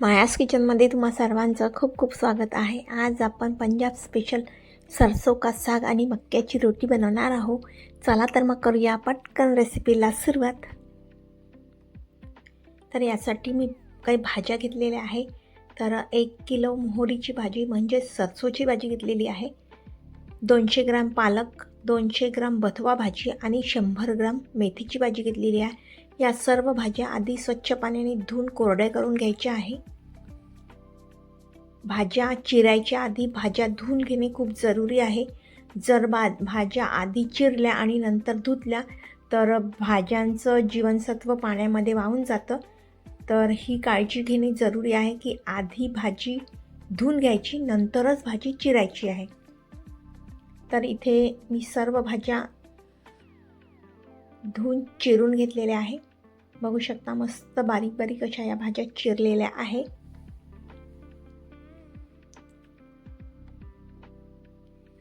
मायास किचनमध्ये तुम्हा सर्वांचं खूप खूप स्वागत आहे. आज आपण पंजाब स्पेशल सरसो का साग आणि मक्याची रोटी बनवणार आहोत. चला तर मग करूया पटकन रेसिपीला सुरुवात. तर यासाठी मी काही भाज्या घेतलेल्या आहे. तर एक किलो मोहरीची भाजी म्हणजे सरसोची भाजी घेतलेली आहे. दोनशे ग्राम पालक दोनशे ग्राम बथवा भाजी आणि शंभर ग्राम मेथीची भाजी घेतलेली आहे. या सर्व भाज्या आधी स्वच्छ पाण्याने धुवून कोरड्या करून घ्यायच्या आहे. भाज्या चिरायच्या आधी भाज्या धुवून घेणे खूप जरुरी आहे. जर बा भाज्या आधी चिरल्या आणि नंतर धुतल्या तर भाज्यांचं जीवनसत्व पाण्यामध्ये वाहून जातं. तर ही काळजी घेणे जरुरी आहे की आधी भाजी धुवून घ्यायची नंतरच भाजी चिरायची आहे. तर इथे मी सर्व भाज्या धुवून चिरून घेतलेल्या आहे. बघू शकता मस्त बारीक बारीक अशा या भाज्या चिरलेल्या आहे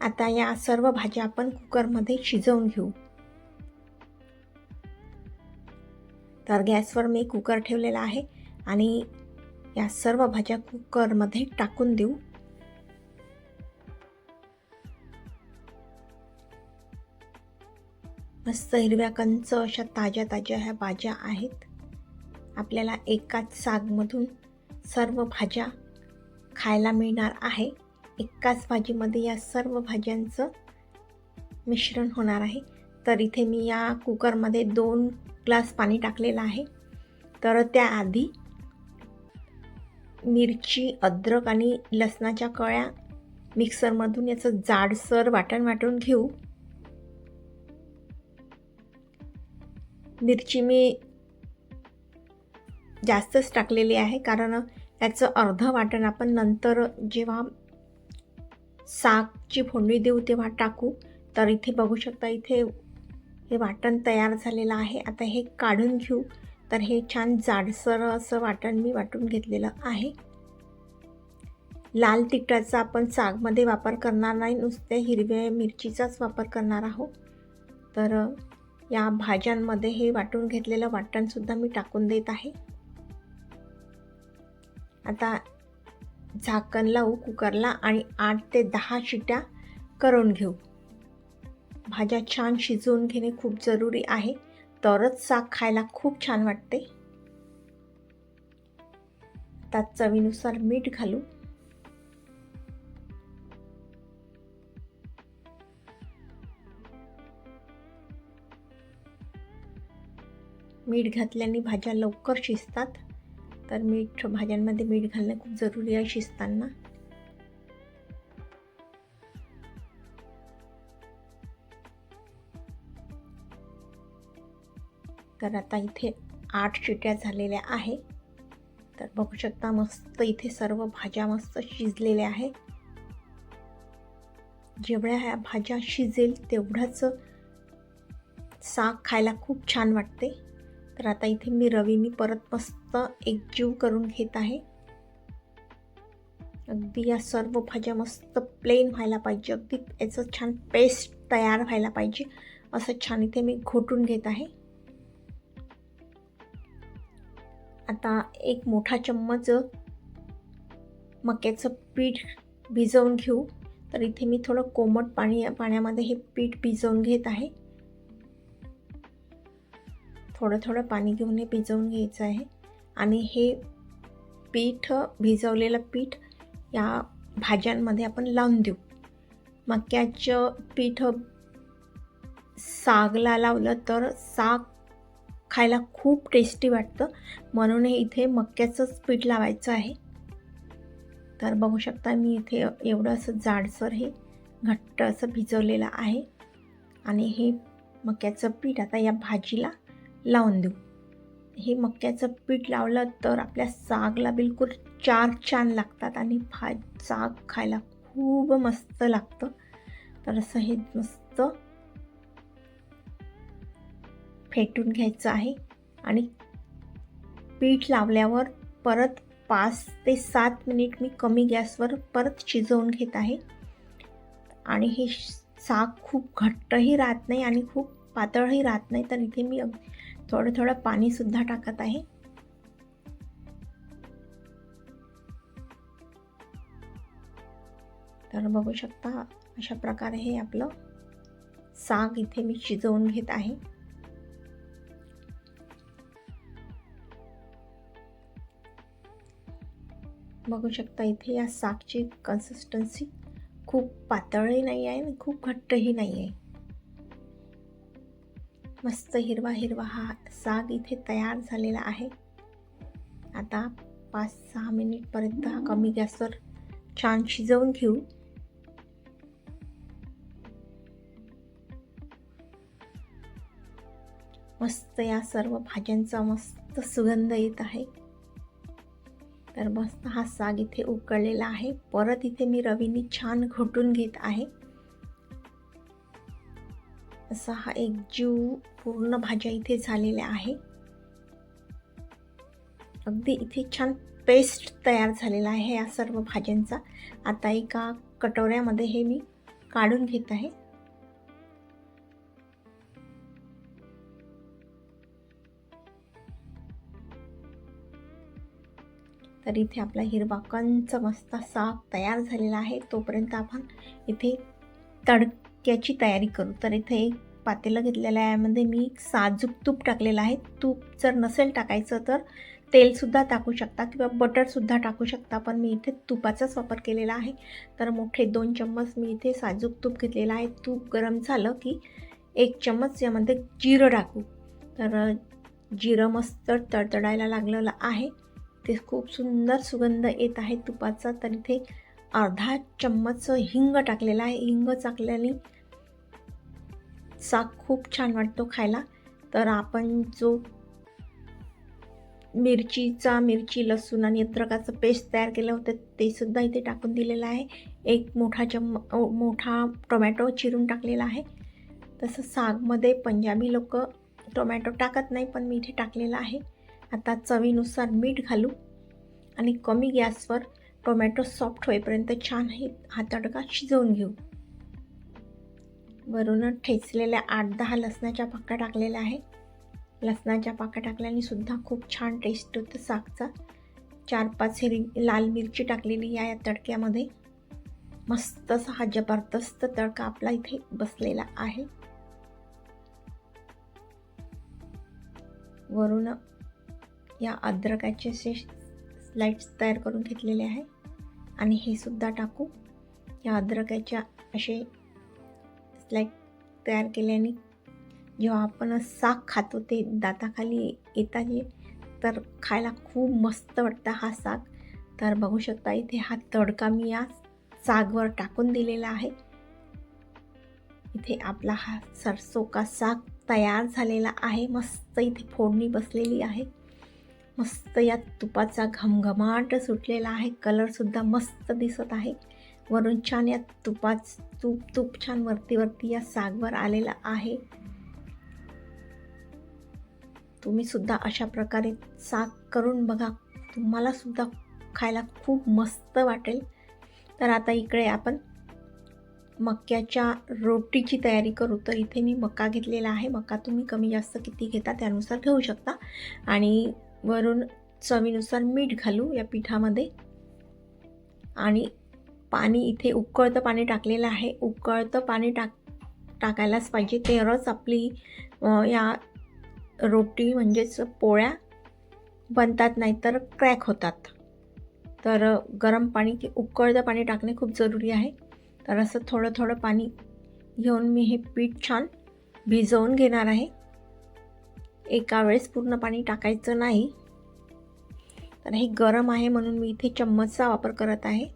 आता या सर्व भाज्या आपण कुकरमध्ये शिजवून घेऊ. तर गॅसवर मी कुकर ठेवलेला आहे आणि या सर्व भाज्या कुकरमध्ये टाकून देऊ. मस्त हिरव्या कंच अशा ताज्या ताज्या ह्या भाज्या आहेत. आपल्याला एकाच सागमधून सर्व भाज्या खायला मिळणार आहे. एकाच भाजीमध्ये या सर्व भाज्यांचं मिश्रण होणार आहे. तर इथे मी या कुकरमध्ये दोन ग्लास पाणी टाकलेलं आहे. तर त्याआधी मिरची अद्रक आणि लसणाच्या कळ्या मिक्सरमधून याचं जाडसर वाटण वाटून घेऊ. मिरची मी जास्तच टाकलेली आहे कारण त्याचं अर्ध वाटण आपण नंतर जेव्हा सागची फोडणी देऊ तेव्हा टाकू. तर इथे बघू शकता इथे हे वाटण तयार झालेलं आहे. आता हे काढून घेऊ. तर हे छान जाडसर असं वाटण मी वाटून घेतलेलं आहे. लाल तिखटाचा आपण सागमध्ये वापर करणार नाही. नुसते हिरव्या मिरचीचाच वापर करणार आहोत. तर या भाज्यांमध्ये हे वाटून घेतलेलं वाटणसुद्धा मी टाकून देत आहे. आता झाकण लावू कुकरला आणि आठ ते दहा शिट्या करून घेऊ. भाज्या छान शिजवून घेणे खूप जरुरी आहे. तरच साग खायला खूप छान वाटते. त्यात चवीनुसार मीठ घालू. मीठ घातल्याने भाज्या लवकर शिजतात. तर मीठ भाज्यांमध्ये मीठ घालणं खूप जरुरी आहे शिजताना. तर आता इथे आठ चिट्या झालेल्या आहे तर बघू शकता मस्त इथे सर्व भाज्या मस्त शिजलेल्या आहे जेवढ्या ह्या भाज्या शिजेल तेवढंच साग खायला खूप छान वाटते. तर आता इथे मी रवीनी परत मस्त एकजीव करून घेत आहे. अगदी या सर्व भाज्या मस्त प्लेन व्हायला पाहिजे. अगदी याचं छान पेस्ट तयार व्हायला पाहिजे. असं छान इथे मी घोटून घेत आहे. आता एक मोठा चम्मच मक्याचं पीठ भिजवून घेऊ. तर इथे मी थोडं कोमट पाणी पाण्यामध्ये हे पीठ भिजवून घेत आहे. थोडं थोडं पाणी घेऊन हे भिजवून घ्यायचं आहे. आणि हे पीठ भिजवलेलं पीठ या भाज्यांमध्ये आपण लावून देऊ. मक्याचं पीठ सागला लावलं तर साग खायला खूप टेस्टी वाटतं. म्हणून हे इथे मक्याचंच पीठ लावायचं आहे. तर बघू शकता मी इथे एवढं असं जाडसर हे घट्ट असं भिजवलेलं आहे. आणि हे मक्याचं पीठ आता या भाजीला लावून देऊ. हे मक्याचं पीठ लावलं तर आपल्या सागला बिलकुल चार छान लागतात आणि भा साग खायला खूप मस्त लागतं. तर असं हे मस्त फेटून घ्यायचं आहे आणि पीठ लावल्यावर परत पाच ते सात मिनिट मी कमी गॅसवर परत शिजवून घेत आहे. आणि हे साग खूप घट्टही राहत नाही आणि खूप पातळही राहत नाही. तर इथे मी थोडं थोडं पाणीसुद्धा टाकत आहे. तर बघू शकता अशा प्रकारे हे आपलं साग इथे मी शिजवून घेत आहे. बघू शकता इथे या सागची कन्सिस्टन्सी खूप पातळही नाही आहे आणि खूप घट्टही नाही आहे. मस्त हिरवा हिरवा हा साग इथे तयार झालेला आहे. आता पाच सहा मिनिटपर्यंत हा कमी गॅसवर छान शिजवून घेऊ. मस्त या सर्व भाज्यांचा मस्त सुगंध येत आहे. तर मस्त हा साग इथे उकळलेला आहे. परत इथे मी रवीनी छान घोटून घेत आहे. असा हा एक जीव पूर्ण भाज्या इथे झालेल्या आहे. अगदी इथे छान पेस्ट तयार झालेला आहे या सर्व भाज्यांचा. आता एका कटोऱ्यामध्ये हे मी काढून घेत आहे. तर इथे आपला हिरवा कंच मस्त साग तयार झालेला आहे. तोपर्यंत आपण इथे तडक्याची तयारी करू. तर इथे एक पातेलं घेतलेलं आहे. यामध्ये मी साजूक तूप टाकलेलं आहे. तूप जर नसेल टाकायचं तर तेलसुद्धा टाकू शकता किंवा बटरसुद्धा टाकू शकता. पण मी इथे तुपाचाच वापर केलेला आहे. तर मोठे दोन चम्मच मी इथे साजूक तूप घेतलेलं आहे. तूप गरम झालं की एक चम्मच यामध्ये जिरं टाकू. तर जिरं मस्त तडतडायला लागलेलं आहे. ते खूप सुंदर सुगंध येत आहे तुपाचा. तर इथे अर्धा चम्मच हिंग टाकलेला आहे. हिंग टाकल्याने साग खूप छान वाटतो खायला. तर आपण जो मिरचीचा मिरची लसूण आणि अद्रकाचं पेस्ट तयार केलं होतं ते सुद्धा इथे टाकून दिलेलं आहे. एक मोठा चम्म मोठा टोमॅटो चिरून टाकलेला आहे. तसं सागमध्ये पंजाबी लोक टोमॅटो टाकत नाही पण मी इथे टाकलेलं आहे. आता चवीनुसार मीठ घालू आणि कमी गॅसवर टोमॅटो सॉफ्ट होईपर्यंत छान हे हा तडका शिजवून घेऊ. वरून ठेचलेल्या आठ दहा लसणाच्या पाका टाकलेल्या आहे लसणाच्या पाका टाकल्याने सुद्धा खूप छान टेस्ट होतं सागचा. चार पाच हिरी लाल मिरची टाकलेली या तडक्यामध्ये. मस्त असा हा जबरदस्त तडका आपला इथे बसलेला आहे. वरून या अद्रकाचे असे स्लाइड्स तयार करून घेतलेले आहे. आणि हे सुद्धा टाकू. या अद्रकाच्या असे लाईक तयार केल्याने जेव्हा आपण साग खातो ते दाताखाली येतात ये तर खायला खूप मस्त वाटतं हा साग. तर बघू शकता इथे हा तडका मी या सागवर टाकून दिलेला आहे. इथे आपला हा सरसो का साग तयार झालेला आहे. मस्त इथे फोडणी बसलेली आहे. मस्त या तुपाचा घमघमाट सुटलेला आहे. कलरसुद्धा मस्त दिसत आहे. वरून छान या तुपाच तूप तूप छान वरती वरती या सागवर आलेला आहे. तुम्ही सुद्धा अशा प्रकारे साग करून बघा. तुम्हाला सुद्धा खायला खूप मस्त वाटेल. तर आता इकडे आपण मक्याच्या रोटीची तयारी करू. तर इथे मी मका घेतलेला आहे. मका तुम्ही कमी जास्त किती घेता त्यानुसार घेऊ शकता. आणि वरून चवीनुसार मीठ घालू या पिठामध्ये. आणि पाणी इथे उकळतं पाणी टाकलेलं आहे. उकळतं पाणी टाक टाकायलाच पाहिजे. तरच आपली या रोटी म्हणजेच पोळ्या बनतात नाही तर क्रॅक होतात. तर गरम पाणी की उकळतं पाणी टाकणे खूप जरुरी आहे. तर असं थोडं थोडं पाणी घेऊन मी हे पीठ छान भिजवून घेणार आहे. एका वेळेस पूर्ण पाणी टाकायचं नाही. तर हे गरम आहे म्हणून मी इथे चम्मचचा वापर करत आहे.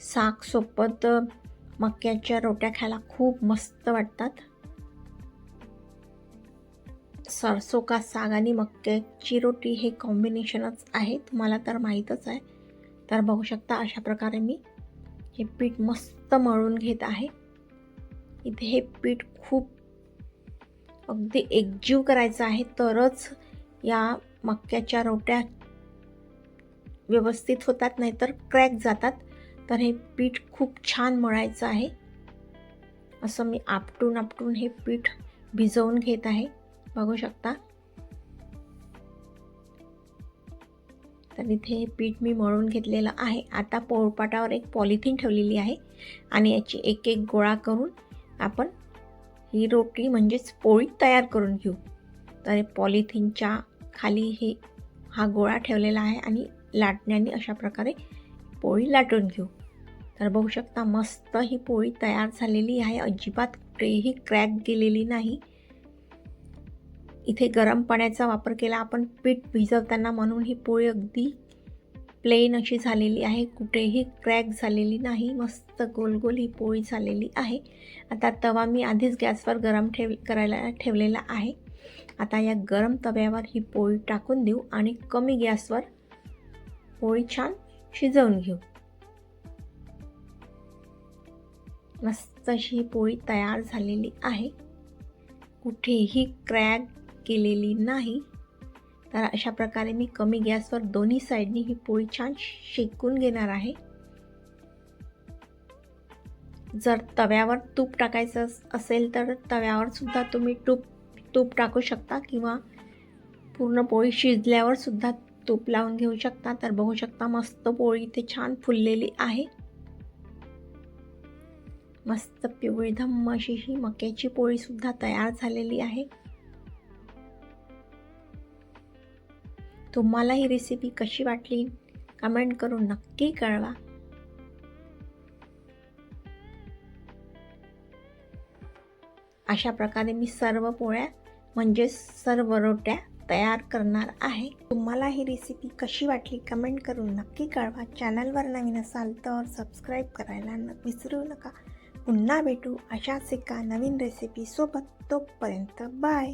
साग सोबत मक्याच्या रोट्या खायला खूप मस्त वाटतात. सरसो का साग आणि मक्याची रोटी हे कॉम्बिनेशनच आहे. तुम्हाला तर माहीतच आहे. तर बघू शकता अशा प्रकारे मी हे पीठ मस्त मळून घेत आहे. इथे हे पीठ खूप अगदी एकजीव करायचं आहे तरच या मक्याच्या रोट्या व्यवस्थित होतात नाहीतर क्रॅक जातात. तर हे पीठ खूप छान मळायचं आहे. असं मी आपटून आपटून हे पीठ भिजवून घेत आहे. बघू शकता. तर इथे हे पीठ मी मळून घेतलेलं आहे. आता पोळपाटावर एक पॉलिथिन ठेवलेली आहे आणि याची एक एक गोळा करून आपण ही रोटी म्हणजेच पोळी तयार करून घेऊ. तर पॉलिथिनच्या खाली हे हा गोळा ठेवलेला आहे आणि लाटण्याने अशा प्रकारे पोळी लाटून घेऊ. तर बघू शकता मस्त ही पोळी तयार झालेली आहे. अजिबात कुठेही क्रॅक गेलेली नाही. इथे गरम पाण्याचा वापर केला. आपण पीठ भिजवताना म्हणून ही पोळी अगदी प्लेन अशी झालेली आहे. कुठेही क्रॅक झालेली नाही. मस्त गोल गोल ही पोळी झालेली आहे. आता तवा मी आधीच गॅसवर गरम ठेव करायला ठेवलेला आहे. आता या गरम तव्यावर ही पोळी टाकून देऊ आणि कमी गॅसवर पोळी छान शिजवून घेऊ. मस्त अशी ही पोळी तयार झालेली आहे. कुठेही क्रॅक केलेली नाही तर अशा प्रकारे मी कमी गॅसवर दोन्ही साईडनी ही पोळी छान शेकून घेणार आहे. जर तव्यावर तूप टाकायचं असेल तर तव्यावर सुद्धा तुम्ही तूप तूप टाकू शकता किंवा पूर्ण पोळी शिजल्यावर सुद्धा तूप लावून घेऊ शकता. तर बघू शकता मस्त पोळी इथे छान फुललेली आहे. मस्त पिवळी धम्म अशी ही मक्याची पोळी सुद्धा तयार झालेली आहे. तुम्हाला ही रेसिपी कशी वाटली? कमेंट करून नक्की कळवा. अशा प्रकारे मी सर्व पोळ्या म्हणजेच सर्व रोट्या तयार करणार आहे. तुम्हाला ही रेसिपी कशी वाटली? कमेंट करून नक्की कळवा. चॅनलवर नवीन असाल तर सबस्क्राईब करायला न विसरू नका. पुन्हा भेटू अशाच एका नवीन रेसिपीसोबत तोपर्यंत बाय